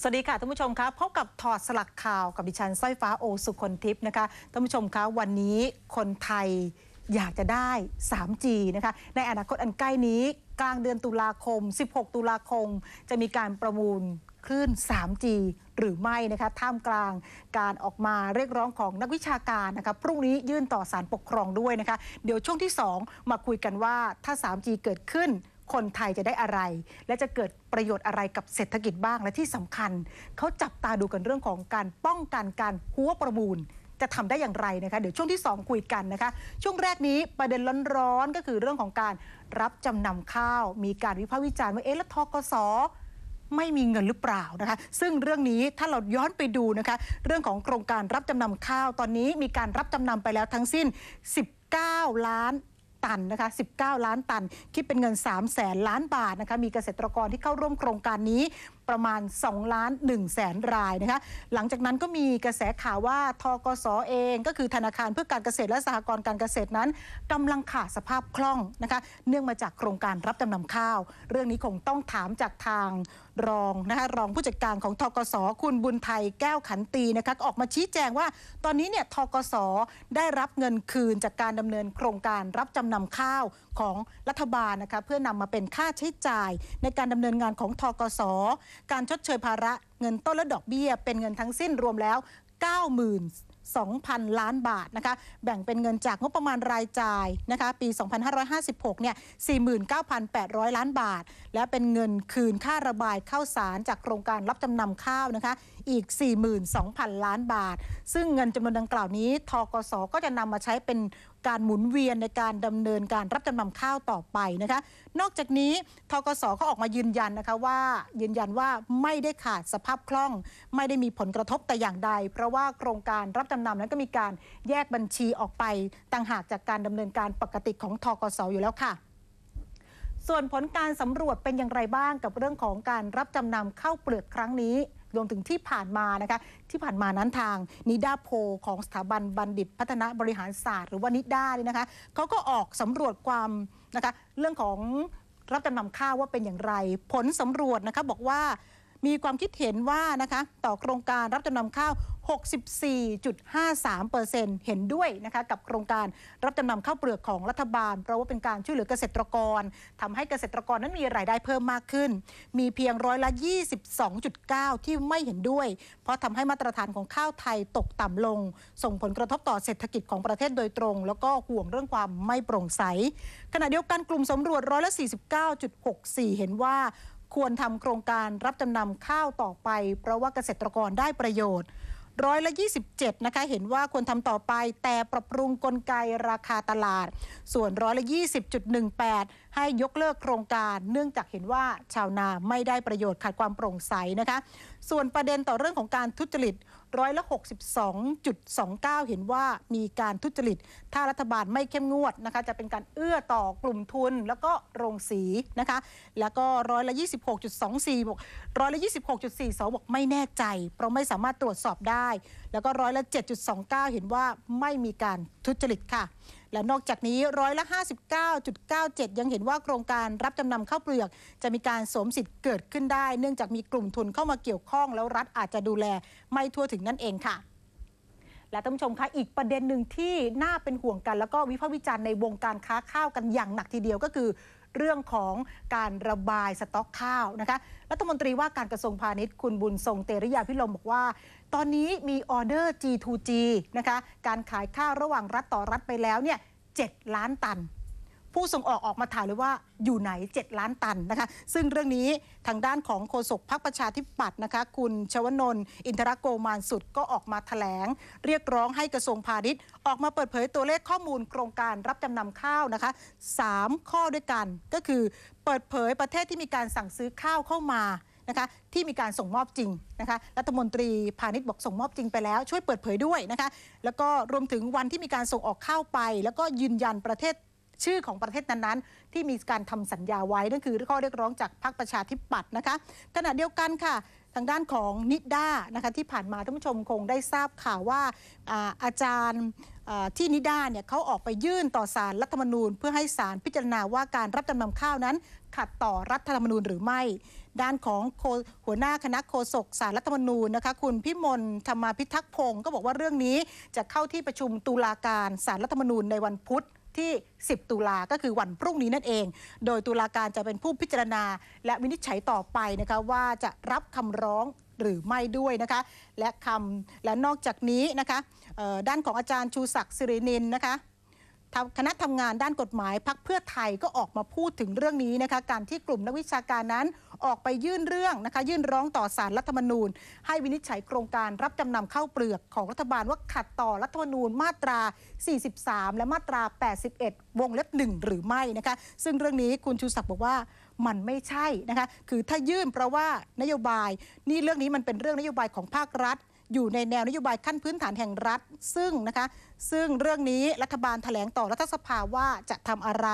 สวัสดีค่ะท่านผู้ชมครับพบกับถอดสลักข่าวกับดิฉันสร้อยฟ้าโอสุคนทิพย์นะคะท่านผู้ชมคะวันนี้คนไทยอยากจะได้ 3G นะคะในอนาคตอันใกล้นี้กลางเดือนตุลาคม 16 ตุลาคม จะมีการประมูลคลื่น 3G หรือไม่นะคะท่ามกลางการออกมาเรียกร้องของนักวิชาการนะคะพรุ่งนี้ยื่นต่อศาลปกครองด้วยนะคะเดี๋ยวช่วงที่ 2 มาคุยกันว่าถ้า 3G เกิดขึ้น คนไทยจะได้อะไร และจะเกิดประโยชน์อะไรกับเศรษฐกิจบ้างและที่สำคัญ เขาจับตาดูกันเรื่องของการป้องกันการหัวประมูลจะทำได้อย่างไรนะคะเดี๋ยวช่วงที่ 2 คุยกันนะคะ ช่วงแรกนี้ประเด็นร้อนๆก็คือเรื่องของการรับจำนำข้าว มีการวิพากษ์วิจารณ์ว่าเอ๊ะแล้วทกสไม่มีเงินหรือเปล่านะคะ ซึ่งเรื่องนี้ถ้าเราย้อนไปดูนะคะ เรื่องของโครงการรับจำนำข้าวตอนนี้มีการรับจำนำไปแล้วทั้งสิ้น 19 ล้าน ตันนะคะ 19 ล้านตัน คิดเป็นเงิน3แสนล้านบาทนะคะ มีเกษตรกรที่เข้าร่วมโครงการนี้ ประมาณ2ล้าน1แสนรายนะคะหลังจากนั้นก็มีกระแสข่าวว่าทกสเองก็คือธนาคารเพื่อการเกษตรและสหกรณ์การเกษตรนั้นกำลังขาดสภาพคล่องนะคะเนื่องมาจากโครงการรับจำนำข้าว เรื่องนี้คงต้องถามจากทางรองนะคะรองผู้จัดการของทกสคุณบุญไทยแก้วขันตีนะคะออกมาชี้แจงว่า ตอนนี้เนี่ยทกสได้รับเงินคืนจากการดำเนินโครงการรับจำนำข้าวของรัฐบาลนะคะเพื่อนำมาเป็นค่าใช้จ่ายในการดำเนินงานของทกสการชดเชยภาระเงินต้นและดอกเบี้ย เป็นเงินทั้งสิ้นรวมแล้ว 90,000 2,000 ล้านบาทนะคะ แบ่งเป็นเงินจากงบประมาณรายจ่ายนะคะ ปี 2556 เนี่ย 49,800 ล้านบาท และเป็นเงินคืนค่าระบายข้าวสารจากโครงการรับจำนำข้าวนะคะ อีก 42,000 ล้านบาท ซึ่งเงินจำนวนดังกล่าวนี้ทกสก็จะนำมาใช้เป็นการหมุนเวียนในการดำเนินการรับจำนำข้าวต่อไปนะคะ นอกจากนี้ทกสก็ออกมายืนยันนะคะว่ายืนยันว่าไม่ได้ขาดสภาพคล่อง ไม่ได้มีผลกระทบแต่อย่างใด เพราะว่าโครงการรับจำนำนั้นก็มีการแยกบัญชีออกไปต่างหากจากการดำเนินการปกติของทกสอยู่แล้วค่ะส่วนผลการสำรวจเป็นอย่างไรบ้างกับเรื่องของการรับจำนำข้าวเปลือกครั้งนี้ รวมถึงที่ผ่านมานะคะที่ผ่านมานั้นทางนิดาโพของสถาบันบัณฑิตพัฒนาบริหารศาสตร์หรือว่านิดาเนี่ยนะคะเขาก็ออกสำรวจความนะคะเรื่องของรับจำนำข้าวว่าเป็นอย่างไร ผลสำรวจนะคะบอกว่า มีความคิดเห็นว่านะคะต่อโครงการรับจำนำข้าว 64.53%เห็นด้วยนะคะกับโครงการรับจำนำข้าวเปลือกของรัฐบาล เพราะว่าเป็นการช่วยเหลือเกษตรกรทำให้เกษตรกรนั้นมีรายได้เพิ่มมากขึ้น มีเพียงร้อยละ 22.9 ที่ไม่เห็นด้วย เพราะทำให้มาตรฐานของข้าวไทยตกต่ำลง ส่งผลกระทบต่อเศรษฐกิจของประเทศโดยตรง แล้วก็ห่วงเรื่องความไม่โปร่งใส ขณะเดียวกันกลุ่มสำรวจร้อยละ 49.64 เห็นว่า ควรทำโครงการรับจำนำข้าวต่อไป เพราะว่าเกษตรกรได้ประโยชน์ร้อยละ 27 นะคะ เห็นว่าควรทำต่อไป แต่ปรับปรุงกลไกราคาตลาด ส่วนร้อยละ 20.18 ให้ยกเลิกโครงการ เนื่องจากเห็นว่าชาวนาไม่ได้ประโยชน์ขาดความโปร่งใสนะคะ ส่วนประเด็นต่อเรื่องของการทุจริต ร้อยละ 62.29 เห็นว่ามีการทุจริต ถ้ารัฐบาลไม่เข้มงวดนะคะ จะเป็นการเอื้อต่อกลุ่มทุนแล้วก็โรงสีนะคะ แล้วก็ร้อยละ 26.24บอกร้อยละ 26.42 บอกไม่แน่ใจ เพราะไม่สามารถตรวจสอบได้ แล้วก็ร้อยละ 7.29 เห็นว่าไม่มีการทุจริตค่ะและนอกจากนี้ร้อยละ 59.97 ยังเห็นว่าโครงการรับจำนำข้าวเปลือก จะมีการสมสิทธิ์เกิดขึ้นได้ เนื่องจากมีกลุ่มทุนเข้ามาเกี่ยวข้อง แล้วรัฐอาจจะดูแลไม่ทั่วถึงนั่นเองค่ะและท่านผู้ชมคะอีกประเด็นหนึ่งที่น่าเป็นห่วงกัน แล้วก็วิพากษ์วิจารณ์ในวงการค้าข้าวกันอย่างหนักทีเดียวก็คือ เรื่องของการระบายสต็อกข้าวนะคะรัฐมนตรีว่าการกระทรวงพาณิชย์คุณบุญทรงเตริยาพิลมบอกว่า ตอนนี้มีออเดอร์ G2G นะคะการขายข้าวระหว่างรัฐต่อรัฐไปแล้วเนี่ย7ล้านตัน ผู้ส่งออกออกมาถามเลยว่าอยู่ไหน 7 ล้านตันนะคะ ซึ่งเรื่องนี้ทางด้านของโฆษกพรรคประชาธิปัตย์นะคะ คุณชวนนท์อินทรโกมานสุดก็ออกมาแถลง เรียกร้องให้กระทรวงพาณิชย์ ออกมาเปิดเผยตัวเลขข้อมูลโครงการรับจำนำข้าวนะคะ 3 ข้อด้วยกันก็คือเปิดเผยประเทศที่มีการสั่งซื้อข้าวเข้ามานะคะที่มีการส่งมอบจริงนะคะรัฐมนตรีพาณิชย์บอกส่งมอบจริงไปแล้ว ช่วยเปิดเผยด้วยนะคะแล้วก็รวมถึงวันที่มีการส่งออกข้าวไป แล้วก็ยืนยันประเทศ ชื่อของประเทศนั้นๆ ที่มีการทำสัญญาไว้นั่นคือข้อเรียกร้องจากพรรคประชาธิปัตย์นะคะขณะเดียวกันค่ะ ทางด้านของนิด้านะคะที่ผ่านมาท่านผู้ชมคงได้ทราบข่าวว่าอาอาจารย์ที่นิด้าเนี่ยเขาออกไปยื่นต่อศาลรัฐธรรมนูญ เพื่อให้ศาลพิจารณาว่าการรับจำนำข้าวนั้น ขัดต่อรัฐธรรมนูญหรือไม่ ด้านของหัวหน้าคณะโฆษกสารรัฐธรรมนูญนะคะคุณพิมลธรรมาพิทักษ์พงศ์ก็บอกว่าเรื่องนี้จะเข้าที่ประชุมตุลาการสารรัฐธรรมนูญในวันพุธ ที่ 10 ตุลาก็คือวันพรุ่งนี้นั่นเอง โดยตุลาการจะเป็นผู้พิจารณา และวินิจฉัยต่อไปนะคะว่าจะรับคำร้องหรือไม่ด้วยนะคะ และคำและนอกจากนี้นะคะด้านของอาจารย์ชูศักดิ์สิรินินนะคะคณะทำงานด้านกฎหมายพักเพื่อไทยก็ออกมาพูดถึงเรื่องนี้นะคะการที่กลุ่มนักวิชาการนั้น ออกไปยื่นเรื่องนะคะ ยื่นร้องต่อสารรัฐธรรมนูญ ให้วินิจฉัยโครงการรับจำนำข้าวเปลือกของรัฐบาลว่าขัดต่อรัฐธรรมนูญมาตรา 43 และมาตรา 81 วงเล็บ 1 หรือไม่นะคะ ซึ่งเรื่องนี้คุณชูศักดิ์บอกว่ามันไม่ใช่นะคะ คือถ้ายื่นเพราะว่านโยบาย นี่เรื่องนี้มันเป็นเรื่องนโยบายของภาครัฐ อยู่ในแนวนโยบายขั้นพื้นฐานแห่งรัฐ ซึ่งนะคะ ซึ่งเรื่องนี้รัฐบาลแถลงต่อรัฐสภาว่าจะทำอะไร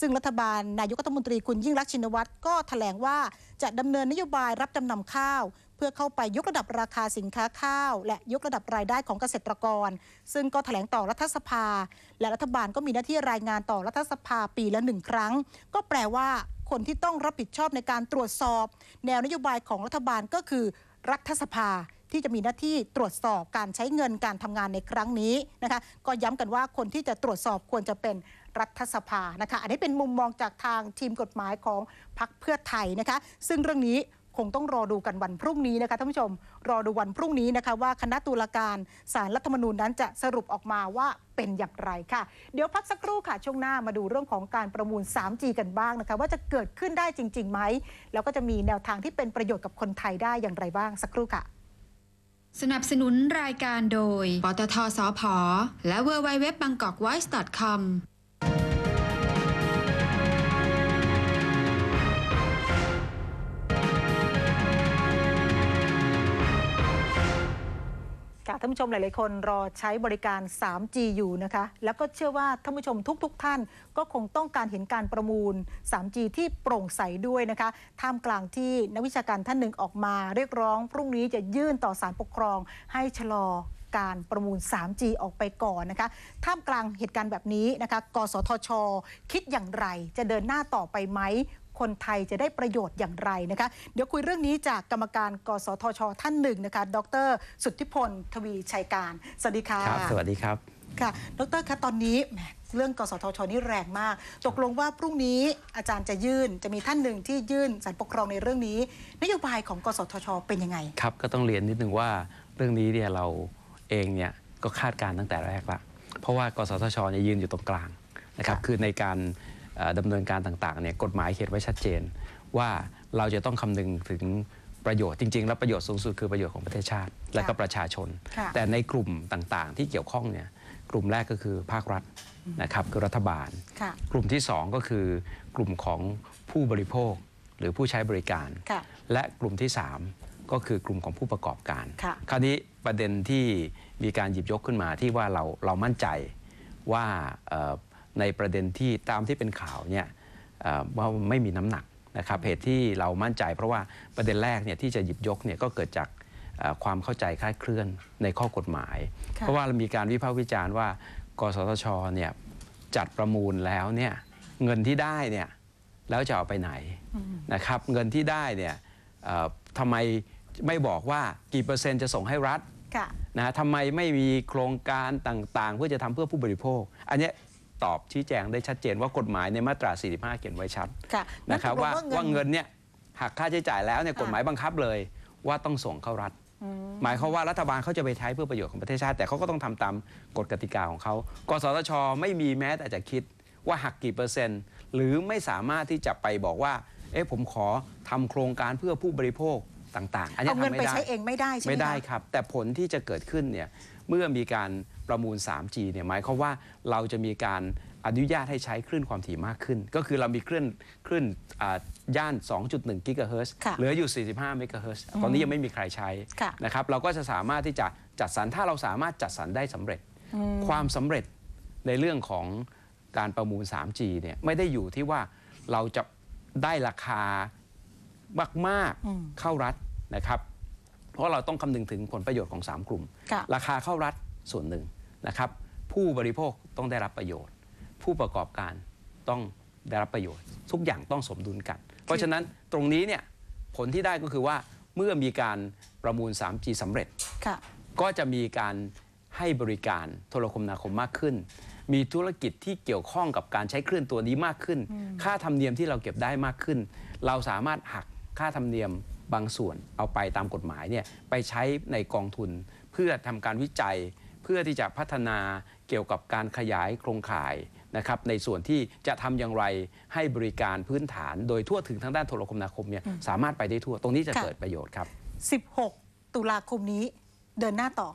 ซึ่งรัฐบาลนายกรัฐมนตรีคุณยิ่งรักชินวัตรก็แถลงว่าจะดำเนินนโยบายรับจำนำข้าว เพื่อเข้าไปยกระดับราคาสินค้าข้าว และยกระดับรายได้ของเกษตรกร ซึ่งก็แถลงต่อรัฐสภา และรัฐบาลก็มีหน้าที่รายงานต่อรัฐสภาปีละหนึ่งครั้ง ก็แปลว่าคนที่ต้องรับผิดชอบในการตรวจสอบ แนวนโยบายของรัฐบาลก็คือรัฐสภา ที่จะมีหน้าที่ตรวจสอบการใช้เงินการทำงานในครั้งนี้นะคะก็ย้ำกันว่าคนที่จะตรวจสอบควรจะเป็นรัฐสภานะคะอันนี้เป็นมุมมองจากทางทีมกฎหมายของพรรคเพื่อไทยนะคะซึ่งเรื่องนี้คงต้องรอดูกันวันพรุ่งนี้นะคะท่านผู้ชม รอดูวันพรุ่งนี้นะคะว่าคณะตุลาการสารรัฐธรรมนูญนั้นจะสรุปออกมาว่าเป็นอย่างไรค่ะ เดี๋ยวพักสักครู่ค่ะ ช่วงหน้ามาดูเรื่องของการประมูล 3G กันบ้างนะคะ ว่าจะเกิดขึ้นได้จริงๆไหมแล้วก็จะมีแนวทางที่เป็นประโยชน์กับคนไทยได้อย่างไรบ้างสักครู่ค่ะ สนับสนุนรายการโดย ปตทสพและ w w w b a n g k o k w i s e c o m ค่ะท่านผู้ชมหลาย ๆ คนรอใช้บริการ 3G อยู่นะคะ แล้วก็เชื่อว่าท่านผู้ชมทุกๆท่าน ก็คงต้องการเห็นการประมูล 3G ที่โปร่งใสด้วยนะคะ ท่ามกลางที่นักวิชาการท่านหนึ่งออกมา เรียกร้องพรุ่งนี้จะยื่นต่อศาลปกครอง ให้ชะลอการประมูล 3G ออกไปก่อนนะคะ ท่ามกลางเหตุการณ์แบบนี้นะคะ กสทช คิดอย่างไร จะเดินหน้าต่อไปไหม คนไทยจะได้ประโยชน์อย่างไรนะคะ เดี๋ยวคุยเรื่องนี้จากกรรมการกสทช ท่านหนึ่งนะคะ ดร สุทธิพล ทวีชัยการ สวัสดีค่ะครับ สวัสดีครับ ค่ะ ดรคะตอนนี้แหมเรื่องกสทชนี่แรงมาก ตกลงว่าพรุ่งนี้อาจารย์จะยื่น จะมีท่านหนึ่งที่ยื่นสารปกครองในเรื่องนี้ นโยบายของกสทช เป็นยังไง ครับ ก็ต้องเรียนนิดนึงว่าเรื่องนี้เนี่ยเราเองเนี่ยก็คาดการณ์ตั้งแต่แรกละ เพราะว่ากสทชเนี่ยยืนอยู่ตรงกลางนะครับค่ะคือในการเอ่อ ดำเนินการต่างๆเนี่ยกฎหมายเขียนไว้ชัดเจน ว่าเราจะต้องคำนึงถึงประโยชน์จริงๆ แล้วประโยชน์สูงสุดคือประโยชน์ของประเทศชาติ และก็ประชาชนค่ะแต่ในกลุ่มต่างๆ ที่เกี่ยวข้องเนี่ยกลุ่มแรกก็คือภาครัฐนะครับคือรัฐบาลค่ะกลุ่มที่ 2 ก็คือกลุ่มของผู้บริโภคหรือผู้ใช้บริการค่ะและกลุ่มที่ 3 ก็คือกลุ่มของผู้ประกอบการค่ะคราวนี้ประเด็นที่มีการหยิบยกขึ้นมาที่ว่าเราเรามั่นใจว่าเอ่อ ในประเด็นที่ตามที่เป็นข่าวเนี่ยเอ่อว่าไม่มีน้ำหนักนะครับเหตุที่เรามั่นใจ เพราะว่าประเด็นแรกเนี่ยที่จะหยิบยกเนี่ยก็เกิดจากเอ่อความเข้าใจคลาดเคลื่อนในข้อกฎหมายค่ะเพราะว่ามีการวิพากษ์วิจารณ์ว่ากสทชเนี่ยจัดประมูลแล้วเนี่ยเงินที่ได้เนี่ยแล้วจะเอาไปไหนนะครับเงินที่ได้เนี่ยเอ่อทำไมไม่บอกว่ากี่เปอร์เซ็นต์จะส่งให้รัฐค่ะนะฮะทำไมไม่มีโครงการต่างๆ เพื่อจะทำเพื่อผู้บริโภค อันเนี้ย ตอบชี้แจงได้ชัดเจนว่ากฎหมายในมาตรา 45 เขียนไว้ชัดค่ะนะครับงั้ว่าตกลงว่าเงินเนี่ยหักค่าใช้จ่ายแล้วเนี่ยค่ะกฎหมายบังคับเลยว่าต้องส่งเข้ารัฐอืมหมายความว่ารัฐบาลเขาจะไปใช้เพื่อประโยชน์ของประเทศชาติ แต่เขาก็ต้องทำตามกฎกติกาของเขากสทช ไม่มีแม้แต่จะคิดว่าหักกี่เปอร์เซ็นต์ หรือไม่สามารถที่จะไปบอกว่า เอ๊ะผมขอทำโครงการเพื่อผู้บริโภคต่าง ๆ อันนี้เอาเงินทำไปไม่ได้ใช้เองไม่ได้ใช่ไหมไม่ได้คะครับ แต่ผลที่จะเกิดขึ้นเนี่ยเมื่อมีการ ประมูล 3G เนี่ยหมายความว่าเราจะมีการอนุญาตให้ใช้คลื่นความถี่มากขึ้น ก็คือเรามีคลื่นคลื่นอ่าย่าน 2.1 กิกะเฮิรตซ์ค่ะเหลืออยู่ 45 เมกะเฮิรตซ์ตอนนี้ยังไม่มีใครใช้ค่ะนะครับเราก็จะสามารถที่จะจัดสรรถ้าเราสามารถจัดสรรได้สำเร็จอืมความสำเร็จในเรื่องของการประมูล 3G เนี่ยไม่ได้อยู่ที่ว่าเราจะได้ราคามากอืมๆเข้ารัฐนะครับ เพราะเราต้องคำนึงถึงผลประโยชน์ของ 3 กลุ่มค่ะราคาเข้ารัฐส่วนหนึ่ง นะครับผู้บริโภคต้องได้รับประโยชน์ ผู้ประกอบการต้องได้รับประโยชน์ ทุกอย่างต้องสมดุลกัน เพราะฉะนั้นตรงนี้เนี่ยผลที่ได้ก็คือว่าเมื่อมีการประมูล 3G สำเร็จค่ะก็จะมีการให้บริการโทรคมนาคมมากขึ้น มีธุรกิจที่เกี่ยวข้องกับการใช้คลื่นตัวนี้มากขึ้น ค่าธรรมเนียมที่เราเก็บได้มากขึ้น เราสามารถหักค่าธรรมเนียมบางส่วนเอาไปตามกฎหมายเนี่ยไปใช้ในกองทุนเพื่อทำการวิจัยเพื่อที่จะพัฒนาเกี่ยวกับการขยายโครงข่ายนะครับในส่วนที่จะทำอย่างไรให้บริการพื้นฐาน โดยทั่วถึงทางด้านโทรคมนาคมเนี่ยสามารถไปได้ทั่วตรงนี้จะค่ะเกิดประโยชน์ครับ 16 ตุลาคมนี้เดินหน้าต่อ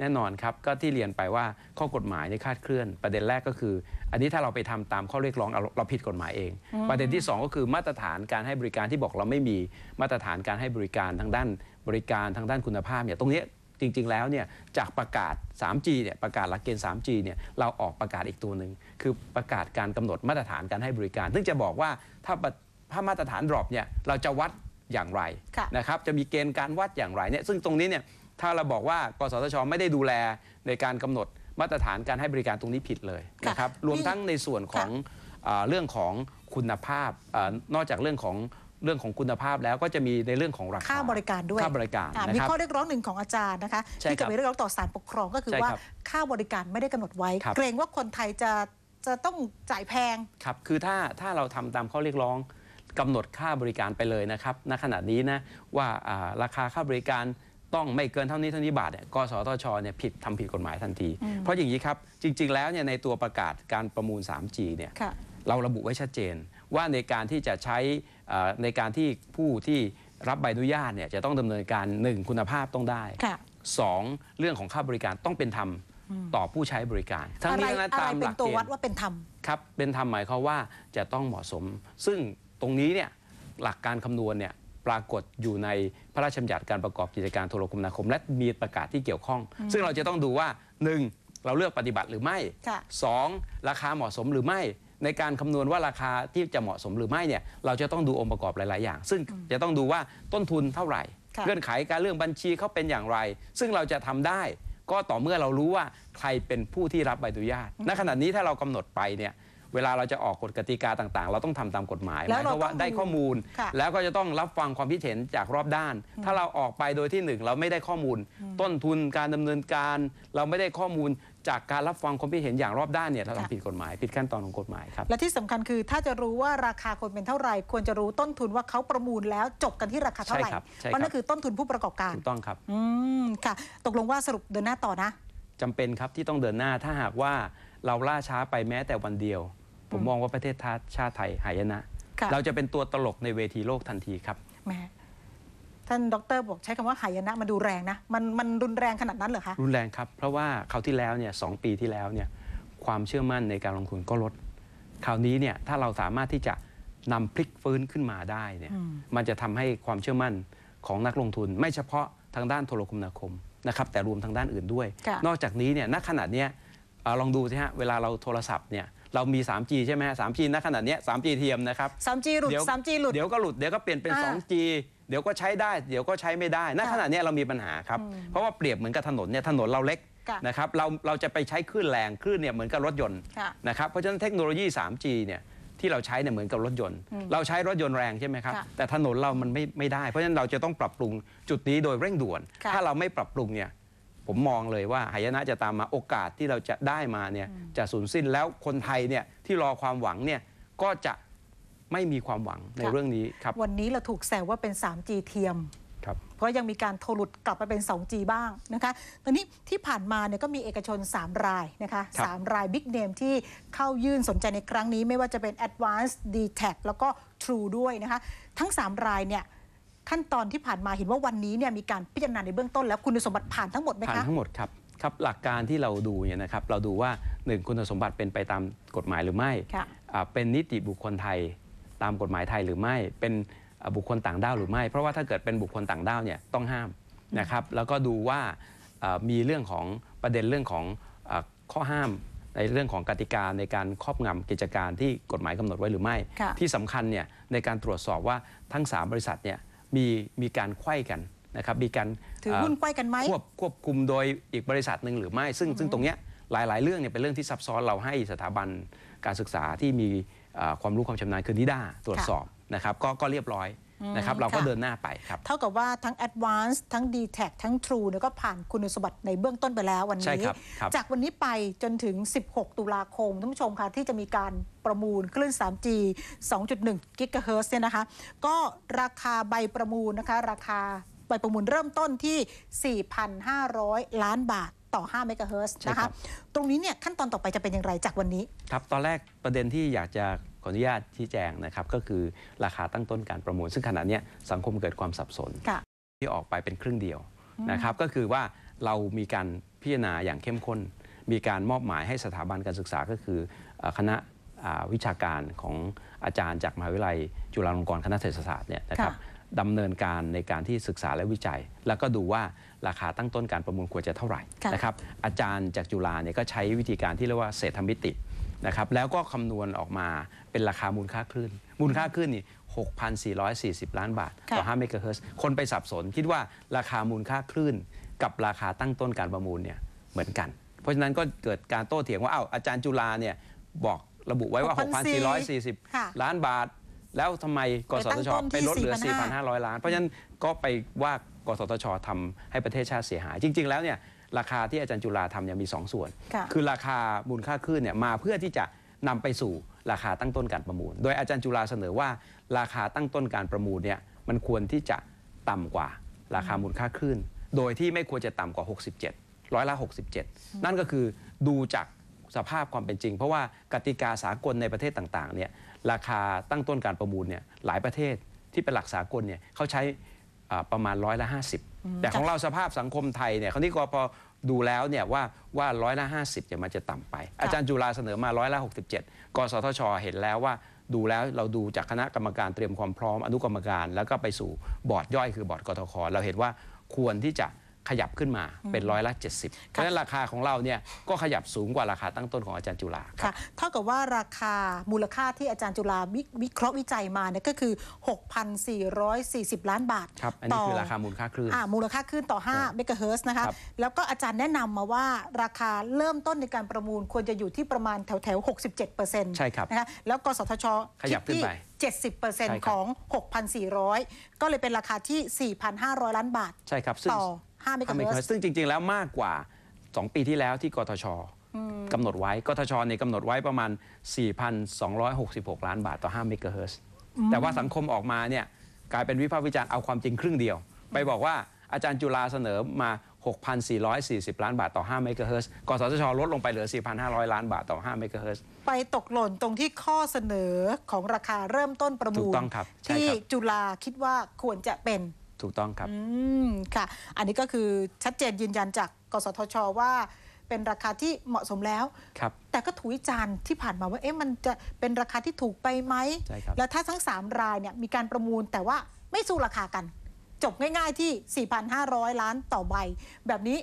แน่นอนครับ ก็ที่เรียนไปว่าข้อกฎหมายในยคลาดเคลื่อน ประเด็นแรกก็คือ อันนี้ถ้าเราไปทำตามข้อเรียกร้องเราเราผิดกฎหมายเอง ประเด็นที่ 2 ก็คือมาตรฐานการให้บริการที่บอกเราไม่มีมาตรฐานการให้บริการทางด้านบริการทางด้านคุณภาพเนี่ยตรงเนี้ย จริง ๆ แล้วเนี่ยจากประกาศ 3G เนี่ยประกาศหลักเกณฑ์ 3G เนี่ยเราออกประกาศอีกตัวหนึ่งคือประกาศการกำหนดมาตรฐานการให้บริการ ซึ่งจะบอกว่าถ้าปะถ้ามาตรฐานดรอปเนี่ยเราจะวัดอย่างไรค่ะนะครับจะมีเกณฑ์การวัดอย่างไรเนี่ยซึ่งตรงนี้เนี่ยถ้าเราบอกว่ากสทช ไม่ได้ดูแลในการกำหนดมาตรฐานการให้บริการตรงนี้ผิดเลยค่ะนะครับรวมทั้งในส่วนของอ่าเรื่องของคุณภาพอานอกจากเรื่องของ เรื่องของคุณภาพแล้วก็จะมีในเรื่องของราคาค่าบริการด้วยค่าบริการอะนะมีครับ ข้อเรียกร้องหนึ่งของอาจารย์นะคะใช่ที่ครัจะบไปเรียกร้องต่อศาลปกครองก็คือใช่ว่าครับค่าบริการไม่ได้กำหนดไว้ ครับ เกรงว่าคนไทยจะจะต้องจ่ายแพง ครับ คือถ้าถ้าเราทำตามข้อเรียกร้องกำหนดค่าบริการไปเลยนะครับ ณ ขณะนี้นะว่าอ่าราคาค่าบริการต้องไม่เกินเท่านี้เท่านี้บาทเนี่ย กสทช เนี่ยผิดทำผิดกฎหมายทันที เพราะอย่างนี้ครับ จริง ๆ แล้วเนี่ยในตัวประกาศการประมูล 3G เนี่ย ค่ะ เราระบุไว้ชัดเจน ว่าในการที่จะใช้เอ่อในการที่ผู้ที่รับใบอนุญาตเนี่ยจะต้องดำเนินการ 1 คุณภาพต้องได้ค่ะ2เรื่องของค่าบริการต้องเป็นธรรมต่อผู้ใช้บริการ ทั้งอะไรนี้ทั้งนั้นอะไรตามหเป็ลันกตัวเกวัณดฑ์ว่าเป็นธรรมครับเป็นธรรมหมายความว่าจะต้องเหมาะสม ซึ่งตรงนี้เนี่ยหลักการคำนวณเนี่ยปรากฏอยู่ในพระราชบัญญัติการประกอบกิจการโทรคมนาคม และมีประกาศที่เกี่ยวข้อง ซึ่งเราจะต้องดูว่า 1. เราเลือกปฏิบัติหรือไม่ค่ะ 2. ราคาเหมาะสมหรือไม่ ในการคำนวณว่าราคาที่จะเหมาะสมหรือไม่เนี่ยเราจะต้องดูองค์ประกอบหลาย ๆ อย่าง ซึ่งจะต้องดูว่าต้นทุนเท่าไหร่ค่ะ เงื่อนไขการเรื่องบัญชีเขาเป็นอย่างไร ซึ่งเราจะทำได้ ก็ต่อเมื่อเรารู้ว่าใครเป็นผู้ที่รับใบอนุญาตณขณะนี้ถ้าเรากำหนดไปเนี่ยเวลาเราจะออกกฎกติกาต่าง ๆ เราต้องทำตามกฎหมายหแล้วมายความว่าเราต้องได้ข้อมูล ค่ะแล้วก็จะต้องรับฟังความคิดเห็นจากรอบด้าน ถ้าเราออกไปโดยที่หนึ่งเราไม่ได้ข้อมูล ต้นทุนการดำเนินการ เราไม่ได้ข้อมูล จากการรับฟังความคิดเห็นอย่างรอบด้านเนี่ยเราค่ะทำผิดกฎหมายผิดขั้นตอนของกฎหมายครับและที่สำคัญคือถ้าจะรู้ว่าราคาควรเป็นเท่าไหร่ ควรจะรู้ต้นทุนว่าเขาประมูลแล้วจบกันที่ราคาเท่าไหร่ใช่ครับใช่ครับเพราะนั่นคือต้นทุนผู้ประกอบการถูกต้องครับอืมค่ะ ตกลงว่าสรุปเดินหน้าต่อนะจำเป็นครับที่ต้องเดินหน้าถ้าหากว่าเราล่าช้าไปแม้แต่วันเดียว ผมมองว่าประเทศชาติไทยหายนะค่ะเราจะเป็นตัวตลกในเวทีโลกทันทีครับแหม ท่านดรบอกใช้คำว่าหายนะมันดูแรงนะมันมันรุนแรงขนาดนั้นเหรอคะรุนแรงครับ เพราะว่าคราวที่แล้วเนี่ยสองปีที่แล้วเนี่ยความเชื่อมั่นในการลงทุนก็ลด คราวนี้เนี่ยถ้าเราสามารถที่จะนำพลิกฟื้นขึ้นมาได้เนี่ยอืมมันจะทำให้ความเชื่อมั่นของนักลงทุน ไม่เฉพาะทางด้านโทรคมนาคมนะครับแต่รวมทางด้านอื่นด้วยค่ะนอกจากนี้เนี่ยณขณะเนี้ยเอ่อลองดูสิฮะเวลาเราโทรศัพท์เนี่ยเรามี 3G ใช่ไหมฮะ 3G ณขณะเนี้ย 3G เทียมนะครับ 3G หลุดเดี๋ยว 3G หลุด เดี๋ยวก็หลุด เดี๋ยวก็เปลี่ยนเป็นอ่า 2G เดี๋ยวก็ใช้ได้ เดี๋ยวก็ใช้ไม่ได้ณค่ะขณะเนี้ยเรามีปัญหาครับเพราะว่าเปรียบเหมือนกับถนนเนี่ยถนนเราเล็กค่ะนะครับเราเราจะไปใช้คลื่นแรงคลื่นเนี่ยเหมือนกับรถยนต์ค่ะนะครับเพราะฉะนั้นเทคโนโลยี 3G เนี่ยที่เราใช้เนี่ยเหมือนกับรถยนต์ เราใช้รถยนต์แรงใช่ไหมครับค่ะแต่ถนนเรามันไม่ไม่ได้ เพราะฉะนั้นเราจะต้องปรับปรุงจุดนี้โดยเร่งด่วนค่ะถ้าเราไม่ปรับปรุงเนี่ยผมมองเลยว่าหายนะจะตามมาโอกาสที่เราจะได้มาเนี่ยจะสูญสิ้นแล้วคนไทยเนี่ยที่รอความหวังเนี่ยก็จะ ไม่มีความหวังในค่ะเรื่องนี้ครับ วันนี้เราถูกแซวว่าเป็น 3G เทียมครับเพราะยังมีการโทรหลุดกลับไปเป็น 2G บ้างนะคะตอนนี้ที่ผ่านมาเนี่ยก็มีเอกชน 3 รายนะคะครับสามรายบิ๊กเนมที่เข้ายื่นสนใจในครั้งนี้ ไม่ว่าจะเป็น Advance d t a c แล้วก็ True ด้วยนะคะ ทั้ง 3 รายเนี่ยขั้นตอนที่ผ่านมาเห็นว่าวันนี้เนี่ยมีการพิจารณาในเบื้องต้น แล้วคุณสมบัติผ่านทั้งหมดไหมผ่านคะทั้งหมดครับครับหลักการที่เราดูเนี่ยนะครับเราดูว่าหนึ่งคุณสมบัติเป็นไปตามกฎหมายหรือไม่ค่ะอ่าเป็นนิติบุคคลไทย ตามกฎหมายไทยหรือไม่ เป็นอ่าบุคคลต่างด้าวหรือไม่ เพราะว่าถ้าเกิดเป็นบุคคลต่างด้าวเนี่ยต้องห้ามนะครับ แล้วก็ดูว่าอ่ามีเรื่องของประเด็นเรื่องของอาข้อห้ามในเรื่องของกติกาในการครอบงำกิจการที่กฎหมายกำหนดไว้หรือไม่ค่ะที่สำคัญเนี่ยในการตรวจสอบว่าทั้ง 3 บริษัทเนี่ยมีมีการไขว้กันนะครับมีการถือหุ้นไขว้กันไหมควบควบคุมโดยอีกบริษัทหนึ่งหรือไม่ ซึ่งซึ่งตรงเนี้ยหลาย ๆ เรื่องเนี่ยเป็นเรื่องที่ซับซ้อนเราให้สถาบันการศึกษาที่มีเอ่อ ความรู้ความชำนาญคือนิด้าตรวจสอบนะครับก็ก็เรียบร้อยนะครับเราก็ค่ะเดินหน้าไปครับ เท่ากับว่าทั้ง Advance ทั้ง d t แททั้ง True เนี่ยก็ผ่านคุณสมบัติในเบื้องต้นไปแล้ววันใช่นี้ครับครับจากวันนี้ไปจนถึง 16 ตุลาคมท่านผู้ชมค่ะที่จะมีการประมูลคลื่น 3G 2.1กิกะเฮิรตซ์เนี่ยนะคะ ก็ราคาใบประมูลนะคะ ราคาใบประมูลเริ่มต้นที่ 4,500 ล้านบาทต่อ 5 เมกะเฮิรตซ์ใช่นะครัคะบตรงนี้เนี่ยขั้นตอนต่อไปจะเป็นอย่างไรจากวันนี้ ครับ ตอนแรกประเด็นที่อยากจะ ขออนุญาตชี้แจงนะครับก็คือราคาตั้งต้นการประมูล ซึ่งขณะเนี้ยสังคมเกิดความสับสนค่ะที่ออกไปเป็นครึ่งเดียวนะครับก็คือว่าเรามีการพิจารณาอย่างเข้มข้น มีการมอบหมายให้สถาบันการศึกษาก็คือเอ่อคณะอ่าวิชาการของอาจารย์จากมหาวิทยาลัย จุฬาลงกรณ์คณะเศรษฐศาสตร์เนี่ยนะครับค่ะดำเนินการในการที่ศึกษาและวิจัย แล้วก็ดูว่าราคาตั้งต้นการประมูลควรจะเท่าไหร่ค่ะนะครับอาจารย์จากจุฬาเนี่ยก็ใช้วิธีการที่เรียกว่าเศรษฐมิติ นะครับแล้วก็คำนวณออกมาเป็นราคามูลค่าคลื่น มูลค่าคลื่นนี่6,440 ล้านบาท ต่อค่ะ5เมกะเฮิรตซ์คนไปสับสนคิดว่าราคามูลค่าคลื่น กับราคาตั้งต้นการประมูลเนี่ยเหมือนกัน เพราะฉะนั้นก็เกิดการโต้เถียงว่าอ้าวอาจารย์จุฬาเนี่ยบอกระบุไว้ว่าค่ะ6,440 ล้านบาท แล้วทำไมกสทชไปไปตั้งต้นที่ลดเหลือ4,500 4,500 ล้าน เพราะฉะนั้นก็ไปว่ากสทชทำให้ประเทศชาติเสียหาย จริง ๆ แล้วเนี่ย ราคาที่อาจารย์จุฬาทำเนี่ยมี 2 ส่วนค่ะคือราคามูลค่าคลื่นเนี่ยมาเพื่อที่จะนำไปสู่ราคาตั้งต้นการประมูล โดยอาจารย์จุฬาเสนอว่า ราคาตั้งต้นการประมูลเนี่ยมันควรที่จะต่ำกว่าราคามูลค่าคลื่นโดยที่ไม่ควรจะต่ำกว่า 67 ร้อยละ 67 นั่นก็คือดูจากสภาพความเป็นจริง เพราะว่ากติกาสากลในประเทศต่างๆเนี่ยราคาตั้งต้นการประมูลเนี่ยหลายประเทศที่เป็นหลักสากลเนี่ยเขาใช้อ่าประมาณร้อยละ 50 แต่ของเราสภาพสังคมไทยเนี่ยคราวนี้ก็พอดูแล้วเนี่ยว่าว่าร้อยละ50เนี่ยมันจะต่ำไป อาจารย์จุฬาเสนอมาร้อยละ67กสทช เห็นแล้วว่าดูแล้วเราดูจากคณะกรรมการเตรียมความพร้อมอนุกรรมการ แล้วก็ไปสู่บอร์ดย่อยคือบอร์ดกทคเราเห็นว่าควรที่จะ ขยับขึ้นมาเป็นร้อยละ 70 เพราะฉะนั้นราคาของเราเนี่ยก็ขยับสูงกว่าราคาตั้งต้นของอาจารย์จุฬาครับค่ะเท่ากับว่าราคามูลค่าที่อาจารย์จุฬาวิวิเคราะห์วิจัยมาเนี่ยก็คือ 6,440 ล้านบาทครับอันนี้คือราคามูลค่าคลื่นอ่ามูลค่าขึ้นต่อ5เมกะเฮิรตซ์นะคะครับแล้วก็อาจารย์แนะนำมาว่าราคาเริ่มต้นในการประมูลควรจะอยู่ที่ประมาณแถวแถวๆ67%ใช่ครับนะคะแล้วกสทชขยับขึ้นไปคิดที่ใช่ครับ70%ของ 6,400 ก็เลยเป็นราคาที่ 4,500 ล้านบาท ใช่ครับซึ่งต่อ 5เมกะ5เมเฮิกะรเฮิตรตซ์ซ์ซึ่งจริง ๆ แล้วมากกว่า 2 ปีที่แล้วที่กทชกำหนดไว้กทชเนี่ยกำหนดไว้ประมาณ 4,266 ล้านบาทต่อ 5 เมกะเฮิรตซ์แต่ว่าสังคมออกมาเนี่ยกลายเป็นวิพากษ์วิจารณ์เอาความจริงครึ่งเดียว ไปบอกว่าอาจารย์จุฬาเสนอมา 6,440 ล้านบาทต่อ 5 เมกะเฮิรตซ์กสทชลดลงไปเหลือ 4,500 ล้านบาทต่อ 5 เมกะเฮิรตซ์ไปตกหล่นตรงที่ข้อเสนอของราคาเริ่มต้นประมูถูลกต้องครับใช่ที่ครับจุฬาคิดว่าควรจะเป็น ถูกต้องครับ อืมค่ะ อันนี้ก็คือชัดเจนยืนยันจากกสทช ว่าเป็นราคาที่เหมาะสมแล้ว ครับ แต่ก็ถูกวิจารณ์ที่ผ่านมาว่าเอ๊ะมันจะเป็นราคาที่ถูกไปไหม ใช่ครับ แล้วถ้าทั้ง 3 รายเนี่ยมีการประมูลแต่ว่าไม่สู้ราคากัน จบง่ายๆที่ 4,500 ล้านต่อใบ แบบนี้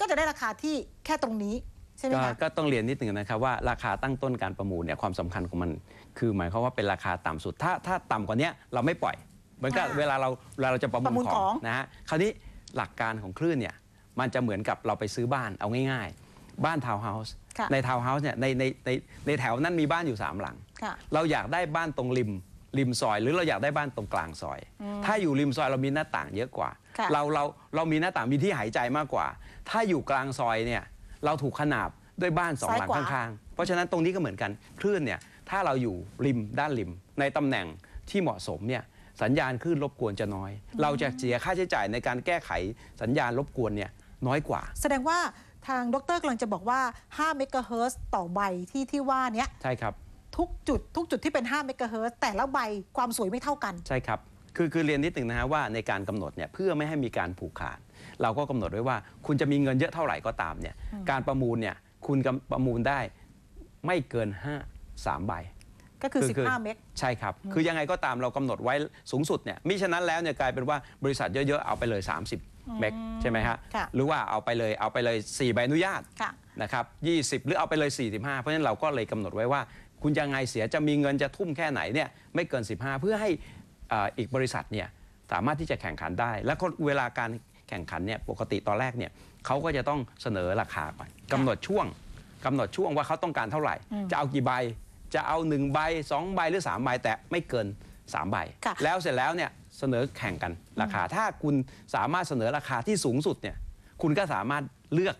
ก็จะได้ราคาที่แค่ตรงนี้ใช่ไหมก็คะ ก็ต้องเรียนนิดหนึ่งนะครับว่าราคาตั้งต้นการประมูลเนี่ยความสำคัญของมัน คือหมายความว่าเป็นราคาต่ำสุด ถ้าถ้าต่ำกว่าเนี้ยเราไม่ปล่อย เหมือนกับอ่าเวลาเราเวลาเราจะประประมูมูลลขขอองงนะฮะคราวนี้หลักการของคลื่นเนี่ยมันจะเหมือนกับเราไปซื้อบ้านเอาง่ายๆ บ้านทาวน์เฮาส์ค่ะ ในทาวน์เฮาส์เนี่ยในในในในแถวนั้นมีบ้านอยู่3หลัง ค่ะ เราอยากได้บ้านตรงริมริมซอย หรือเราอยากได้บ้านตรงกลางซอย ถ้าอยู่ริมซอยเรามีหน้าต่างเยอะกว่า ค่ะ เราเราเรามีหน้าต่างมีที่หายใจมากกว่า ถ้าอยู่กลางซอยเนี่ยเราถูกขนาบด้วยบ้านสองหลังข้างๆ เพราะฉะนั้นตรงนี้ก็เหมือนกันคลื่นเนี่ยถ้าเราอยู่ริมด้านริมในตำแหน่งที่เหมาะสมเนี่ย สัญญาณคลื่นรบกวนจะน้อย เราจะเสียค่าใช้จ่ายในการแก้ไขสัญญาณรบกวนเนี่ยน้อยกว่า แสดงว่าทางดรกำลังจะบอกว่า5เมกะเฮิรตซ์ต่อใบที่ที่ว่าเนี้ยใช่ครับ ทุกจุดทุกจุดที่เป็น5เมกะเฮิรตซ์แต่ละใบความสวยไม่เท่ากัน ใช่ครับ คือคือเรียนนิดหนึ่งนะฮะว่าในการกำหนดเนี่ยเพื่อไม่ให้มีการผูกขาด เราก็กำหนดไว้ว่า คุณจะมีเงินเยอะเท่าไหร่ก็ตามเนี่ยการประมูลเนี่ยคุณกำประมูลได้ไม่เกิน 5 3 ใบ ก็คือคือ 15 เมก ใช่ครับ คือยังไงก็ตามเรากำหนดไว้สูงสุดเนี่ยมิฉะนั้นแล้วเนี่ยกลายเป็นว่าบริษัทเยอะ ๆ เอาไปเลย 30 เมกใช่ไหมฮะ ค่ะ หรือว่าเอาไปเลยเอาไปเลย 4 ใบอนุญาตค่ะ นะครับ20 หรือเอาไปเลย 45 เพราะฉะนั้นเราก็เลยกำหนดไว้ว่า คุณยังไงเสียจะมีเงินจะทุ่มแค่ไหนเนี่ยไม่เกิน 15 เพื่อให้เอ่ออีกบริษัทเนี่ยสามารถที่จะแข่งขันได้ และก็เวลาการแข่งขันเนี่ยปกติตอนแรกเนี่ยเขาก็จะต้องเสนอราคาก่อนกำหนดช่วงกำหนดช่วงว่าเขาต้องการเท่าไหร่ จะเอากี่ใบ จะเอา1ใบ2ใบหรือ3ใบแต่ไม่เกิน3ใบค่ะแล้วเสร็จแล้วเนี่ยเสนอแข่งกันราคา ถ้าคุณสามารถเสนอราคาที่สูงสุดเนี่ยคุณก็สามารถเลือก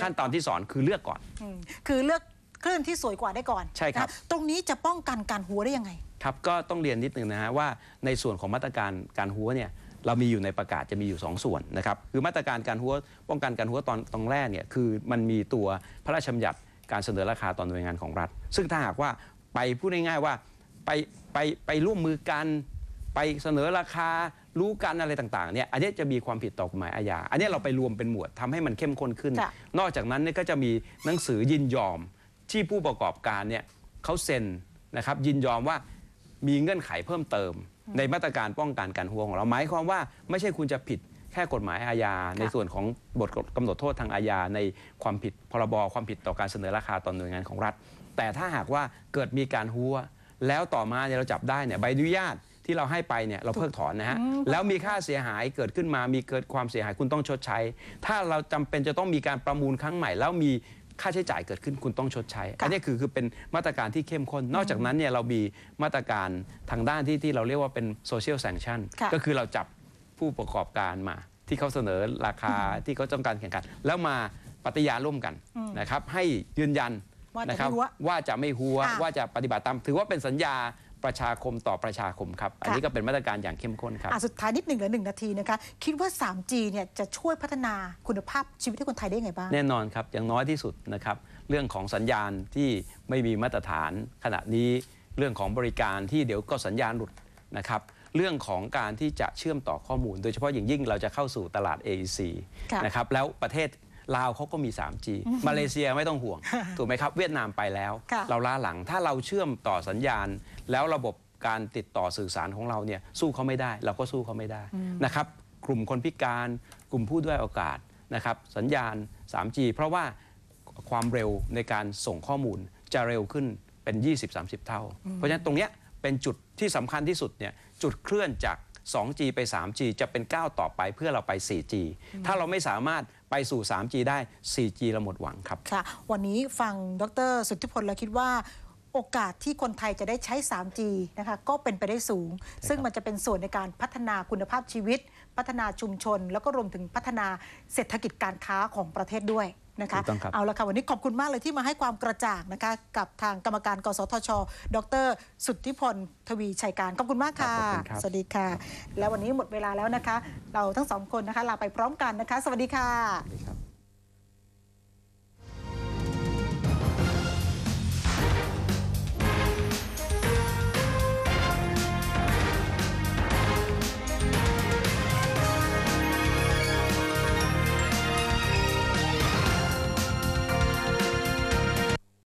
ขั้นตอนที่สอนคือเลือกก่อนอืมคือเลือกคลื่นที่สวยกว่าได้ก่อนใช่ครับนะตรงนี้จะป้องกันการหัวได้ยังไง ครับก็ต้องเรียนนิดนึงนะฮะว่าในส่วนของมาตรการการหัวเนี่ยเรามีอยู่ในประกาศจะมีอยู่ 2 ส่วนนะครับคือมาตรการการหัวป้องกันการหัวตอนตอนแรกเนี่ยคือมันมีตัวพระราชบัญญัติ การเสนอราคาต่อหน่วยงานของรัฐ ซึ่งถ้าหากว่าไปพูดง่ายๆว่าไปไปไปร่วมมือกันไปเสนอราคารู้กันอะไรต่างๆเนี่ยอันนี้จะมีความผิดต่อกฎหมายอาญาอันนี้เราไปรวมเป็นหมวดทำให้มันเข้มข้นขึ้นค่ะนอกจากนั้นเนี่ยก็จะมีหนังสือยินยอมที่ผู้ประกอบการเนี่ยเขาเซ็นนะครับยินยอมว่ามีเงื่อนไขเพิ่มเติม ในมาตรการป้องกันการหัวของเราหมายความว่าไม่ใช่คุณจะผิด แค่กฎหมายอาญาในส่วนของบทกำหนดโทษทางอาญาในความผิดพรบความผิดต่อการเสนอราคาต่อหน่วยงานของรัฐ แต่ถ้าหากว่าเกิดมีการหัว แล้วต่อมาเนี่ยเราจับได้เนี่ยใบอนุญาตที่เราให้ไปเนี่ยเราเพิกถอนนะฮะแล้วมีค่าเสียหายเกิดขึ้นมามีเกิดความเสียหายคุณต้องชดใช้ ถ้าเราจำเป็นจะต้องมีการประมูลครั้งใหม่ แล้วมีค่าใช้จ่ายเกิดขึ้นคุณต้องชดใช้ อันนี้คือคือเป็นมาตรการที่เข้มข้น นอกจากนั้นเนี่ยเรามีมาตรการทางด้านที่ที่เราเรียกว่าเป็นโซเชียลแซงชั่นค่ะก็คือเราจับ ผู้ประกอบการมา ที่เขาเสนอราคาที่เขาต้องการแข่งขัน แล้วมาปฏิญาณร่วมกันนะครับ ให้ยืนยันว่าจะนะครับไม่หัวว่าจะไม่หัวค่ะว่าจะปฏิบัติตาม ถือว่าเป็นสัญญาประชาคมต่อประชาคมครับ อันนี้ค่ะก็เป็นมาตรการอย่างเข้มข้นครับอะสุดท้ายนิดหนึ่งเหลือหนึ่งนาทีนะคะ คิดว่า 3G เนี่ยจะช่วยพัฒนาคุณภาพชีวิตให้คนไทยได้ยังไงบ้าง แน่นอนครับ อย่างน้อยที่สุดนะครับ เรื่องของสัญญาณที่ไม่มีมาตรฐานขณะนี้เรื่องของบริการที่เดี๋ยวก็สัญญาณหลุดนะครับ เรื่องของการที่จะเชื่อมต่อข้อมูล โดยเฉพาะอย่างยิ่งเราจะเข้าสู่ตลาด AEC ค่ะนะครับแล้วประเทศลาวเขาก็มี 3G มาเลเซียไม่ต้องห่วง ถูกไหมครับ เวียดนามไปแล้วค่ะเราล้าหลังถ้าเราเชื่อมต่อสัญญาณ แล้วระบบการติดต่อสื่อสารของเราเนี่ยสู้เขาไม่ได้ เราก็สู้เขาไม่ได้นะครับกลุ่มคนพิการกลุ่มผู้ด้อยโอกาสนะครับสัญญาณ 3G เพราะว่าความเร็วในการส่งข้อมูลจะเร็วขึ้นเป็น 20-30 เท่า เพราะฉะนั้นตรงเนี้ยเป็นจุดที่สำคัญที่สุดเนี่ย จุดเคลื่อนจาก 2G ไป 3G จะเป็นก้าวต่อไปเพื่อเราไป 4G ถ้าเราไม่สามารถไปสู่ 3G ได้ 4G เราหมดหวังครับ ค่ะ วันนี้ฟังดรสุทธิพลแล้วคิดว่าโอกาสที่คนไทยจะได้ใช้ 3G นะคะก็เป็นไปได้สูง ซึ่งมันจะเป็นส่วนในการพัฒนาคุณภาพชีวิต พัฒนาชุมชน แล้วก็รวมถึงพัฒนาเศรษฐกิจการค้าของประเทศด้วย นะคะถูกต้องครับเอาละค่ะวันนี้ขอบคุณมากเลยที่มาให้ความกระจ่างนะคะกับทางกรรมการกสทช ดร สุทธิพลทวีชัยการขอบคุณมากค่ะขอบคุณครับสวัสดีค่ะ แล้ววันนี้หมดเวลาแล้วนะคะ เราทั้งสองคนนะคะลาไปพร้อมกันนะคะ สวัสดีค่ะ